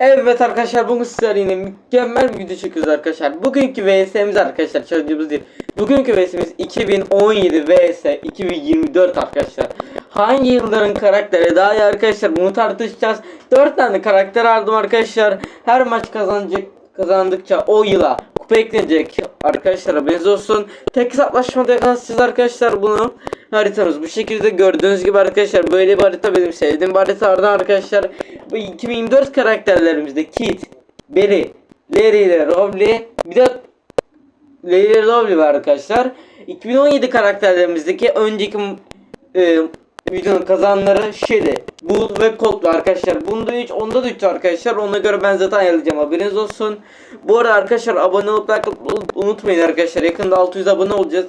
Evet arkadaşlar bugün sizlerle yine mükemmel bir video çekiyoruz arkadaşlar. Bugünkü VS'miz arkadaşlar challenge'ımız değil. Bugünkü VS'miz 2017 VS 2024 arkadaşlar. Hangi yılların karakteri daha iyi arkadaşlar bunu tartışacağız. 4 tane karakter aldım arkadaşlar. Her maç kazanacak kazandıkça o yıla kupa eklenecek arkadaşlar haberiniz olsun. Tek hesaplaşmada yakalasacağız arkadaşlar bunu. Haritamız bu şekilde gördüğünüz gibi arkadaşlar böyle bir harita benim sevdiğim bir haritalardan arkadaşlar. Bu 2024 karakterlerimizde Kit, Berry, Larry ile Rowley bir de Larry ile Rowley var arkadaşlar. 2017 karakterlerimizdeki önceki e, videonun kazananları Shelly, Bull ve Colt var arkadaşlar. Bunda 3, onda da 3 arkadaşlar. Ona göre ben zaten ayarlayacağım haberiniz olsun. Bu arada arkadaşlar abone olup like unutmayın arkadaşlar. Yakında 600 abone olacağız.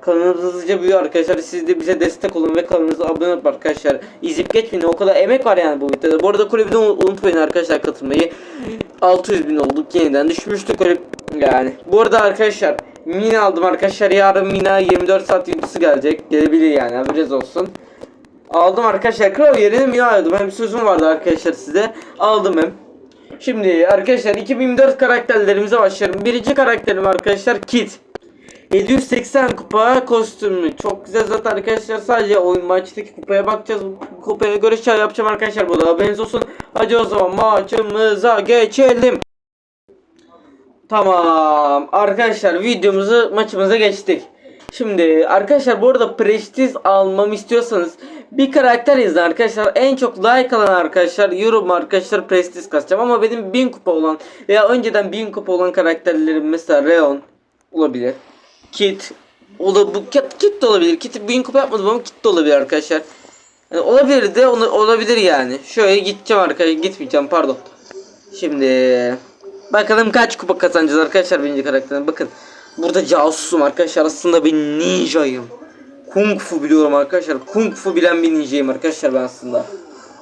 Kanalımız hızlıca büyüyor arkadaşlar. Siz de bize destek olun ve kanalımıza abone olun arkadaşlar. İzip geçmeyin. O kadar emek var yani bu videoda. Bu arada kulübüne unutmayın arkadaşlar katılmayı. 600 bin olduk yeniden düşmüştük kulüp yani. Bu arada arkadaşlar Mina aldım arkadaşlar. Yarın Mina 24 saat videosu gelecek. Gelebilir yani haberiniz olsun. Aldım arkadaşlar. Kral yerine Mina aldım. Hem sözüm vardı arkadaşlar size. Aldım hem. Şimdi arkadaşlar 2004 karakterlerimize başlıyorum. Birinci karakterim arkadaşlar Kit. 780 kupa kostümlü. Çok güzel zaten arkadaşlar. Sadece oyun maçtaki kupaya bakacağız. Kupaya göre şey yapacağım arkadaşlar. Bu da haberiniz olsun. Hadi o zaman maçımıza geçelim. Tamam. Arkadaşlar videomuzu maçımıza geçtik. Şimdi arkadaşlar bu arada prestij almamı istiyorsanız bir karakter izle arkadaşlar. En çok like alan arkadaşlar yorum arkadaşlar prestij kasacağım ama benim 1000 kupa olan veya önceden 1000 kupa olan karakterlerim mesela Leon olabilir. Kit o da bu kit, kit de olabilir. Kit 1000 kupa yapmadım ama kit de olabilir arkadaşlar. Yani olabilir de olabilir yani. Şöyle gideceğim arkadaşlar gitmeyeceğim pardon. Şimdi bakalım kaç kupa kazanacağız arkadaşlar birinci karakterden. Bakın burada casusum arkadaşlar aslında bir ninjayım. Kung fu biliyorum arkadaşlar. Kung fu bilen bir ninjayım arkadaşlar ben aslında.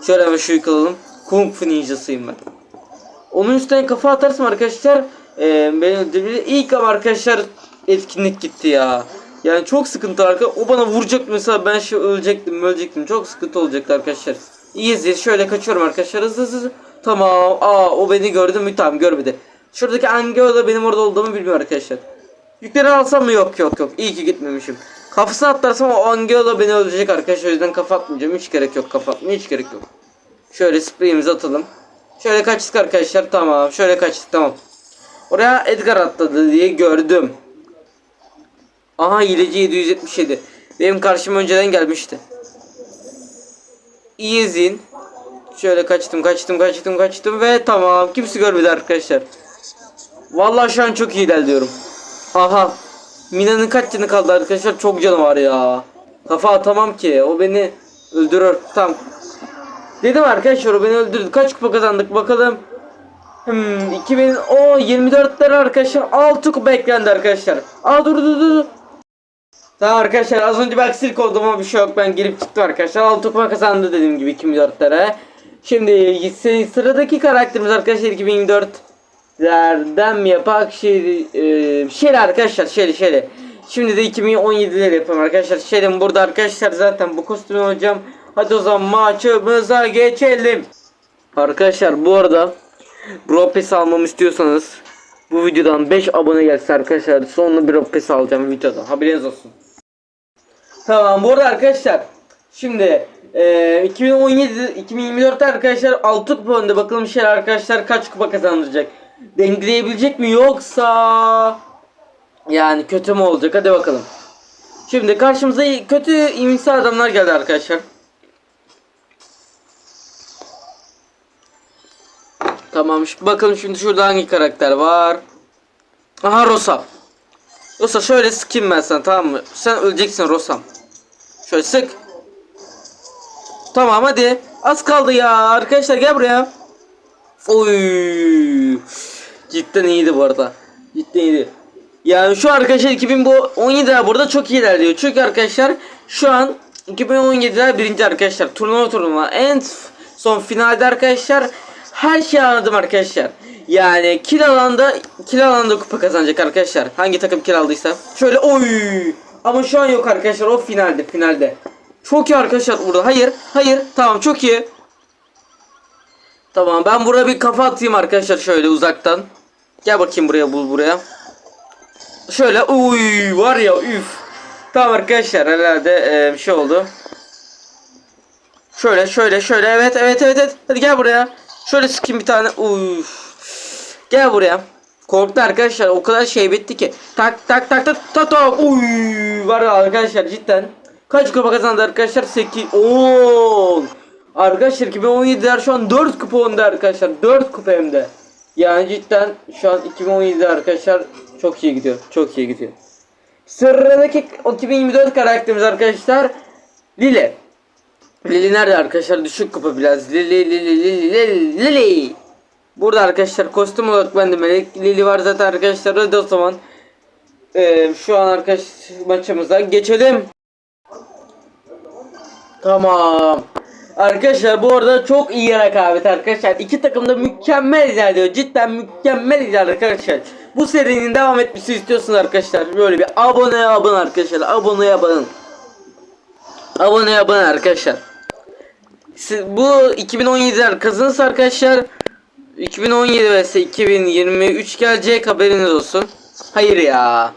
Şöyle hemen şu yıkalalım. Kung fu ninjasıyım ben. Onun üstüne kafa atarsam arkadaşlar e, beni öldürebilir. İlk ama arkadaşlar etkinlik gitti ya. Yani çok sıkıntı arkadaşlar. O bana vuracak mesela ben şey ölecektim ölecektim. Çok sıkıntı olacaktı arkadaşlar. İyiyiz şöyle kaçıyorum arkadaşlar hızlı hızlı. Tamam. Aa o beni gördü mü? Tamam görmedi. Şuradaki Angela benim orada olduğumu bilmiyor arkadaşlar. Yükleri alsam mı? Yok yok yok. İyi ki gitmemişim. Kafasına atlarsam o Angela beni öldürecek arkadaşlar. O yüzden kafa atmayacağım. Hiç gerek yok kafa atmaya hiç gerek yok. Şöyle spreyimizi atalım. Şöyle kaçtık arkadaşlar. Tamam. Şöyle kaçtık. Tamam. Oraya Edgar atladı diye gördüm. Aha hileci 777. Benim karşıma önceden gelmişti. İyizin. Şöyle kaçtım kaçtım kaçtım kaçtım ve tamam kimse görmedi arkadaşlar. Vallahi şu an çok iyi ilerliyorum. Aha. Mina'nın kaç canı kaldı arkadaşlar? Çok canı var ya. Kafa atamam ki. O beni öldürür. Tamam. Dedim arkadaşlar o beni öldürdü. Kaç kupa kazandık bakalım. Hmm, 2000 o 24'ler arkadaşlar 6 kupa eklendi arkadaşlar. Aa dur dur dur. Tamam arkadaşlar az önce bir aksilik oldu ama bir şey yok ben girip çıktım arkadaşlar 6 kupa kazandı dediğim gibi 2024'lere. Şimdi sıradaki karakterimiz arkadaşlar 2024'lerden mi yapak şey e, şeyle arkadaşlar şeyle şeyle. Şimdi de 2017'leri yapalım arkadaşlar. Şeyden burada arkadaşlar zaten bu kostümü hocam. Hadi o zaman maçımıza geçelim. Arkadaşlar bu arada Pass almamı istiyorsanız bu videodan 5 abone gelse arkadaşlar sonra bir Pass alacağım videoda haberiniz olsun. Tamam bu arada arkadaşlar şimdi e, 2017 2024'te arkadaşlar 6 kupa önde bakalım şey arkadaşlar kaç kupa kazandıracak. Dengeleyebilecek mi yoksa yani kötü mü olacak hadi bakalım. Şimdi karşımıza kötü imsa adamlar geldi arkadaşlar. Tamam bakalım şimdi şurada hangi karakter var. Aha Rosa. Rosa şöyle sıkayım ben sana tamam mı? Sen öleceksin Rosam. Şöyle sık. Tamam hadi. Az kaldı ya. Arkadaşlar gel buraya. Oy. Cidden iyiydi bu arada. Cidden iyiydi. Yani şu arkadaşlar 2017'ler burada çok iyi ilerliyor. Çünkü arkadaşlar şu an 2017'ler birinci arkadaşlar. Turnuva turnuva. En son finalde arkadaşlar her şeyi anladım arkadaşlar. Yani kill alanda kill alanda kupa kazanacak arkadaşlar. Hangi takım kill aldıysa. Şöyle oy. Ama şu an yok arkadaşlar. O finalde finalde. Çok iyi arkadaşlar burada. Hayır. Hayır. Tamam çok iyi. Tamam ben buraya bir kafa atayım arkadaşlar şöyle uzaktan. Gel bakayım buraya bul buraya. Şöyle uy var ya üf. Tamam arkadaşlar herhalde e, bir şey oldu. Şöyle şöyle şöyle evet evet evet evet. Hadi gel buraya. Şöyle sıkayım bir tane. Uf. Gel buraya. Korktu arkadaşlar o kadar şey bitti ki. Tak tak tak tak tak tak. Uy var arkadaşlar cidden. Kaç kupa kazandı arkadaşlar? 8 10. Arkadaşlar 2017'ler şu an 4 kupa önde arkadaşlar. 4 kupa hem de. Yani cidden şu an 2017'de arkadaşlar çok iyi gidiyor. Çok iyi gidiyor. Sıradaki 2024 karakterimiz arkadaşlar Lili. Lili nerede arkadaşlar? Düşük kupa biraz. Lili Lili Lili Lili Lili. Burada arkadaşlar kostüm olarak ben de Melek Lili var zaten arkadaşlar. Hadi o zaman eee, şu an arkadaş maçımıza geçelim. Tamam. Arkadaşlar bu arada çok iyi rekabet arkadaşlar. İki takım da mükemmel ilerliyor. Cidden mükemmel ilerliyor arkadaşlar. Bu serinin devam etmesi istiyorsunuz arkadaşlar. Böyle bir abone abone arkadaşlar. Abone abone. Abone abone arkadaşlar. Siz, bu 2017'ler kazanırsa arkadaşlar 2017 vs 2023 gelecek haberiniz olsun. Hayır ya.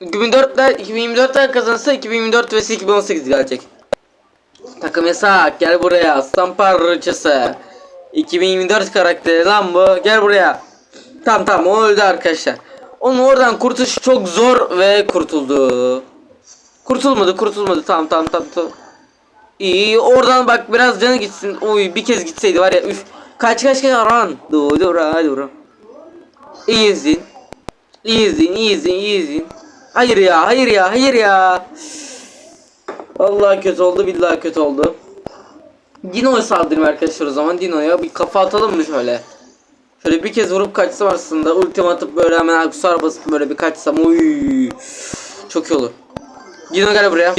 2004'ler 2024'ler kazanırsa 2024 vs 2018 gelecek. Takım yasak gel buraya aslan parçası 2024 karakteri lan bu gel buraya Tamam tamam o öldü arkadaşlar Onun oradan kurtuluş çok zor ve kurtuldu Kurtulmadı kurtulmadı tamam tamam tamam, tamam. İyi oradan bak biraz canı gitsin Oy bir kez gitseydi var ya üf Kaç kaç kaç aran Dur dur dur İyisin İyisin iyisin iyisin Hayır ya hayır ya hayır ya Allah kötü oldu billahi kötü oldu. Dino'ya saldırayım arkadaşlar o zaman Dino'ya bir kafa atalım mı şöyle? Şöyle bir kez vurup kaçsam aslında ultim atıp böyle hemen aksar basıp böyle bir kaçsam oy çok iyi olur. Dino gel buraya.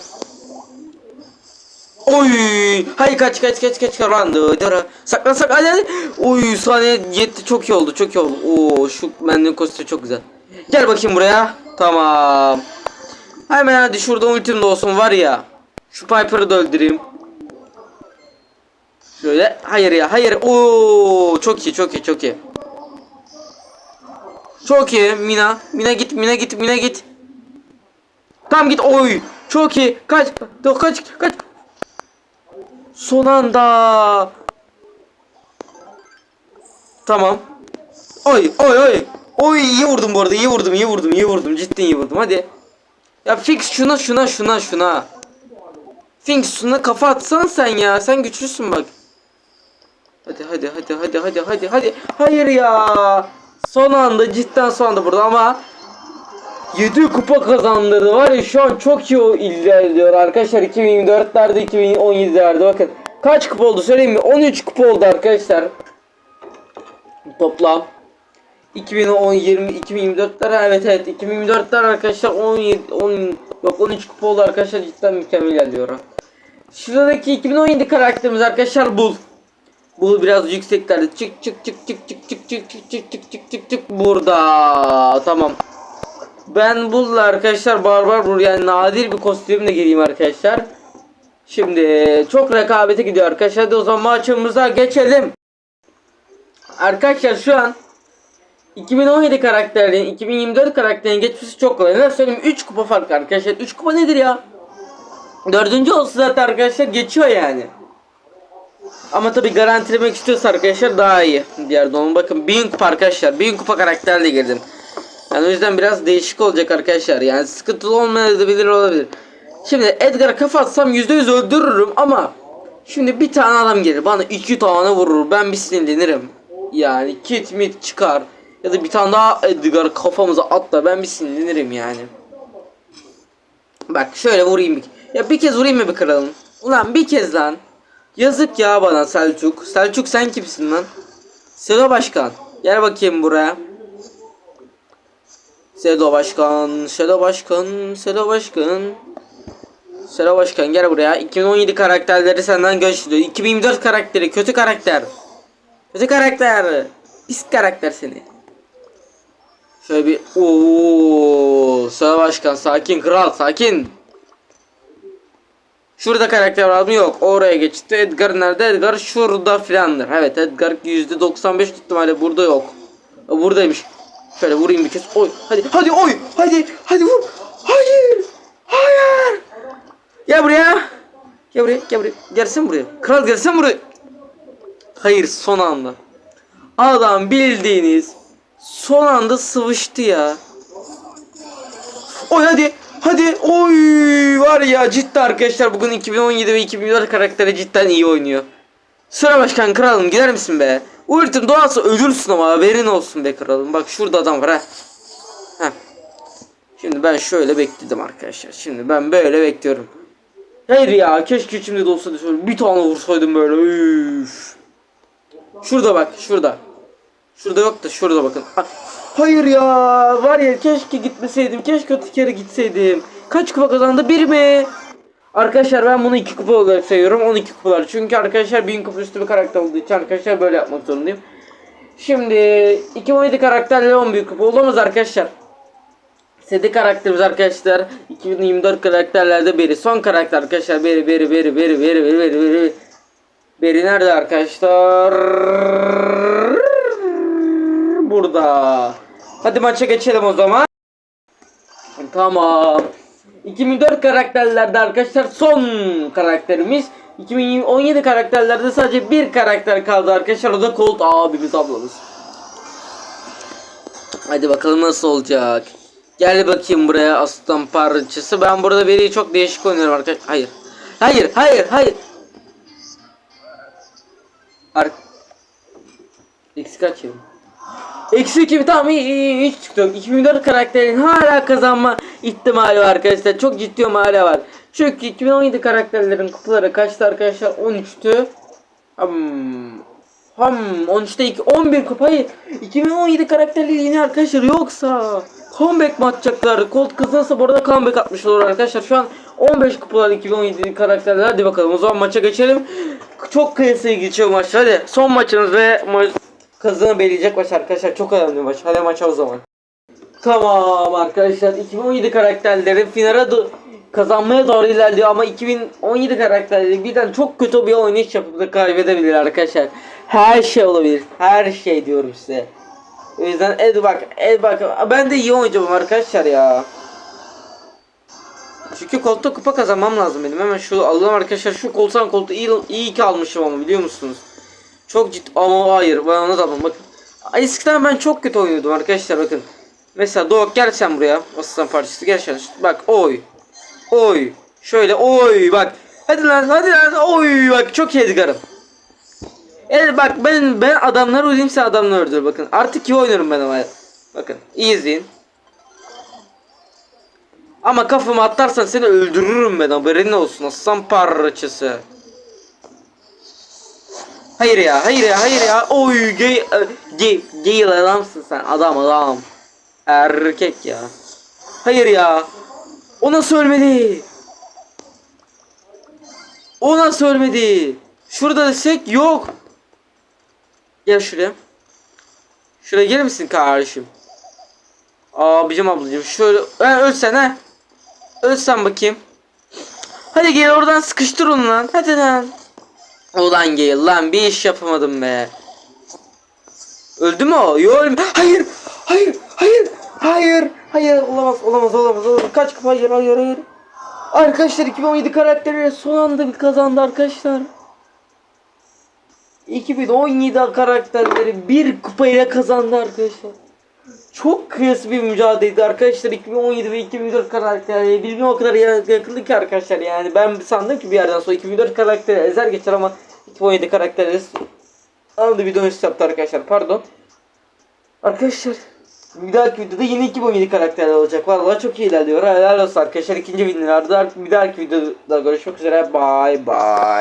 Oy! Hayır kaç kaç kaç kaç karandı. Dara. Saklan saklan hadi hadi. Oy saniye yetti çok iyi oldu çok iyi oldu. Oo şu benden kostüm çok güzel. Gel bakayım buraya. Tamam. Hemen hadi şurada ultim de olsun var ya. Şu Piper'ı da öldüreyim. Şöyle hayır ya hayır. Oo çok iyi çok iyi çok iyi. Çok iyi Mina. Mina git Mina git Mina git. Tam git oy. Çok iyi. Kaç. Dur kaç kaç. Son anda. Tamam. Oy oy oy. Oy iyi vurdum bu arada iyi vurdum iyi vurdum iyi vurdum cidden iyi vurdum hadi. Ya fix şuna şuna şuna şuna. Fix şuna kafa atsan sen ya sen güçlüsün bak. Hadi hadi hadi hadi hadi hadi hadi. Hayır ya. Son anda cidden son anda burada ama 7 kupa kazandırdı var ya şu an çok iyi o ilerliyor arkadaşlar 2024'lerde 2017'lerde bakın kaç kupa oldu söyleyeyim mi 13 kupa oldu arkadaşlar toplam 2010 20 2024'ler evet evet 2024'ler arkadaşlar 17 10 yok 13 kupa oldu arkadaşlar cidden mükemmel ilerliyor Şuradaki 2017 karakterimiz arkadaşlar bul bu biraz yükseklerde çık çık çık çık çık çık çık çık çık çık çık çık burada tamam ben Bull'la arkadaşlar barbar bul yani nadir bir kostümle geleyim arkadaşlar. Şimdi çok rekabete gidiyor arkadaşlar. O zaman maçımıza geçelim. Arkadaşlar şu an 2017 karakterlerin 2024 karakterin geçmesi çok kolay. Ne söyleyeyim 3 kupa fark arkadaşlar. 3 kupa nedir ya? Dördüncü olsa zaten arkadaşlar geçiyor yani. Ama tabi garantilemek istiyorsa arkadaşlar daha iyi. Diğer donum bakın 1000 kupa arkadaşlar. 1000 kupa karakterle girdim. Yani o yüzden biraz değişik olacak arkadaşlar. Yani sıkıntılı olmayabilir olabilir. Şimdi Edgar'a kafa atsam %100 öldürürüm ama şimdi bir tane adam gelir bana iki tane vurur ben bir sinirlenirim. Yani kit mit çıkar ya da bir tane daha Edgar kafamıza atla ben bir sinirlenirim yani. Bak şöyle vurayım bir. Ya bir kez vurayım mı bir kralım? Ulan bir kez lan. Yazık ya bana Selçuk. Selçuk sen kimsin lan? Selo Başkan. Gel bakayım buraya. Sedo Başkan, Sedo Başkan, Sedo Başkan. Sedo Başkan gel buraya. 2017 karakterleri senden göçtü. 2024 karakteri kötü karakter. Kötü karakter. Pis karakter seni. Şöyle bir ooo Sedo Başkan sakin kral sakin. Şurada karakter var mı? Yok. Oraya geçti. Edgar nerede? Edgar şurada filandır. Evet Edgar %95 ihtimalle burada yok. Buradaymış. Şöyle vurayım bir kez. Oy. Hadi. Hadi oy. Hadi. Hadi vur. Hayır. Hayır. Gel buraya. Gel buraya. Gel buraya. Gelsin buraya. Kral gelsin buraya. Hayır son anda. Adam bildiğiniz son anda sıvıştı ya. Oy hadi. Hadi. Oy var ya ciddi arkadaşlar bugün 2017 ve 2004 karakteri cidden iyi oynuyor. Sıra başkan kralım gider misin be? Ultim doğası ölürsün ama haberin olsun be kralım. Bak şurada adam var ha. Heh. Şimdi ben şöyle bekledim arkadaşlar. Şimdi ben böyle bekliyorum. Hayır ya keşke içimde de olsaydı şöyle bir tane vursaydım böyle. Üf. Şurada bak şurada. Şurada yok da şurada bakın. Ha- Hayır ya var ya keşke gitmeseydim. Keşke öteki kere gitseydim. Kaç kupa kazandı? Bir mi? Arkadaşlar ben bunu iki kupa olarak sayıyorum. 12 kupalar. Çünkü arkadaşlar 1000 kupa üstü bir karakter olduğu için arkadaşlar böyle yapmak zorundayım. Şimdi 2017 karakterle 11 kupa olamaz arkadaşlar. Sedi karakterimiz arkadaşlar 2024 karakterlerde biri. Son karakter arkadaşlar beri beri beri beri beri beri beri beri. Beri nerede arkadaşlar? Burada. Hadi maça geçelim o zaman. Tamam. 2004 karakterlerde arkadaşlar son karakterimiz. 2017 karakterlerde sadece bir karakter kaldı arkadaşlar. O da Colt abimiz ablamız. Hadi bakalım nasıl olacak. Gel bakayım buraya aslan parçası. Ben burada biri çok değişik oynuyorum arkadaşlar. Hayır. Hayır, hayır, hayır. Ar Eksi kaç yıl? Eksi 2 tamam iyi iyi iyi çıktı. 2004 karakterin hala kazanma ihtimali var arkadaşlar. Çok ciddi ihtimali var. Çünkü 2017 karakterlerin kupaları kaçtı arkadaşlar? 13'tü. Hmm. Ham 13'te 2 11 kupayı 2017 karakterli yeni arkadaşlar yoksa comeback mi atacaklar? Colt kazanırsa bu arada comeback atmış olur arkadaşlar. Şu an 15 kupalar 2017 karakterler. Hadi bakalım o zaman maça geçelim. Çok kıyasıya geçiyor maç. Hadi son maçımız ve maç kazanı belirleyecek maç arkadaşlar. Çok önemli maç. Hadi maça o zaman. Tamam arkadaşlar 2017 karakterleri finale do- kazanmaya doğru ilerliyor ama 2017 karakterleri birden çok kötü bir oynayış yapıp da kaybedebilir arkadaşlar. Her şey olabilir. Her şey diyorum size. O yüzden el bak el bak ben de iyi oynayacağım arkadaşlar ya. Çünkü koltuğa kupa kazanmam lazım benim. Hemen şu alalım arkadaşlar. Şu koltuğun koltuğu iyi, iyi ki almışım ama biliyor musunuz? Çok ciddi ama hayır ben ona da almam. Bakın. Eskiden ben çok kötü oynuyordum arkadaşlar bakın. Mesela Doğuk gel sen buraya. Aslan parçası gel sen. Bak oy. Oy. Şöyle oy bak. Hadi lan hadi lan oy bak çok iyi Edgar'ım. Evet bak ben ben adamları öldüreyim sen adamları öldür bakın. Artık iyi oynuyorum ben ama. Bakın iyi izleyin. Ama kafamı atlarsan seni öldürürüm ben haberin olsun aslan parçası. Hayır ya hayır ya hayır ya oy gay gay gay adamsın sen adam adam. Erkek ya. Hayır ya. O nasıl ölmedi? O nasıl ölmedi? Şurada desek yok. Gel şuraya. Şuraya gelir misin kardeşim? Abicim ablacım şöyle ha, ölsen ha. Ölsen bakayım. Hadi gel oradan sıkıştır onu lan. Hadi lan. Ulan gel lan bir iş yapamadım be. Öldü mü o? Yok ölmedi. Hayır. Hayır. Hayır. Hayır. Hayır. Olamaz. Olamaz. Olamaz. Olamaz. Kaç kupa? Hayır. Hayır. Hayır. Arkadaşlar 2017 karakteri son anda bir kazandı arkadaşlar. 2017 karakterleri bir kupayla kazandı arkadaşlar. Çok kıyas bir mücadeleydi arkadaşlar 2017 ve 2004 karakterleri birbirine o kadar ya- yakındı ki arkadaşlar yani ben sandım ki bir yerden sonra 2004 karakteri ezer geçer ama 2017 karakterleri anında bir dönüş yaptı arkadaşlar pardon. Arkadaşlar bir dahaki videoda yine 2017 karakterler olacak. Vallahi çok iyi ilerliyor. Helal olsun arkadaşlar. ikinci videolarda bir dahaki videoda görüşmek üzere. Bye bye.